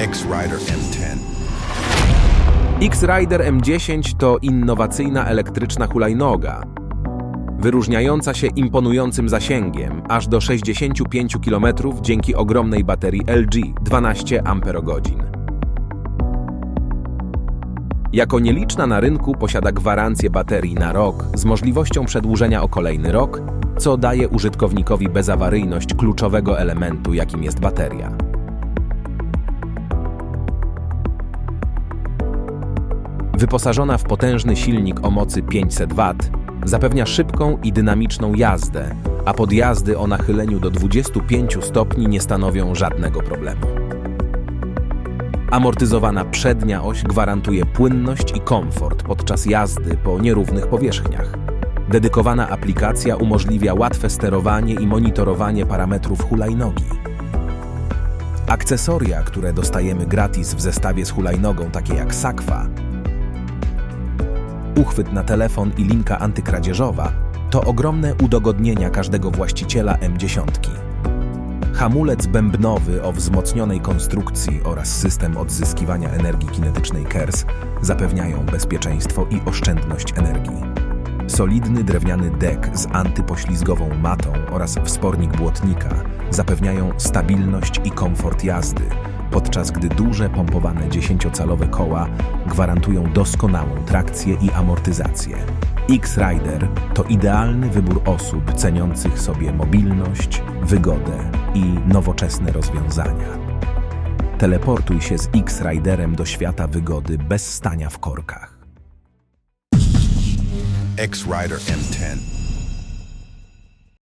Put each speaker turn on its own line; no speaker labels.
X-Rider M10.
X-Rider M10 to innowacyjna elektryczna hulajnoga, wyróżniająca się imponującym zasięgiem aż do 65 km dzięki ogromnej baterii LG 12 Ah. Jako nieliczna na rynku posiada gwarancję baterii na rok z możliwością przedłużenia o kolejny rok, co daje użytkownikowi bezawaryjność kluczowego elementu, jakim jest bateria. Wyposażona w potężny silnik o mocy 500 W, zapewnia szybką i dynamiczną jazdę, a podjazdy o nachyleniu do 25 stopni nie stanowią żadnego problemu. Amortyzowana przednia oś gwarantuje płynność i komfort podczas jazdy po nierównych powierzchniach. Dedykowana aplikacja umożliwia łatwe sterowanie i monitorowanie parametrów hulajnogi. Akcesoria, które dostajemy gratis w zestawie z hulajnogą, takie jak sakwa, uchwyt na telefon i linka antykradzieżowa, to ogromne udogodnienia każdego właściciela M10. Hamulec bębnowy o wzmocnionej konstrukcji oraz system odzyskiwania energii kinetycznej KERS zapewniają bezpieczeństwo i oszczędność energii. Solidny drewniany dek z antypoślizgową matą oraz wspornik błotnika zapewniają stabilność i komfort jazdy, podczas gdy duże pompowane 10-calowe koła gwarantują doskonałą trakcję i amortyzację. X-Rider to idealny wybór osób ceniących sobie mobilność, wygodę i nowoczesne rozwiązania. Teleportuj się z X-Riderem do świata wygody bez stania w korkach.
X-Rider M10.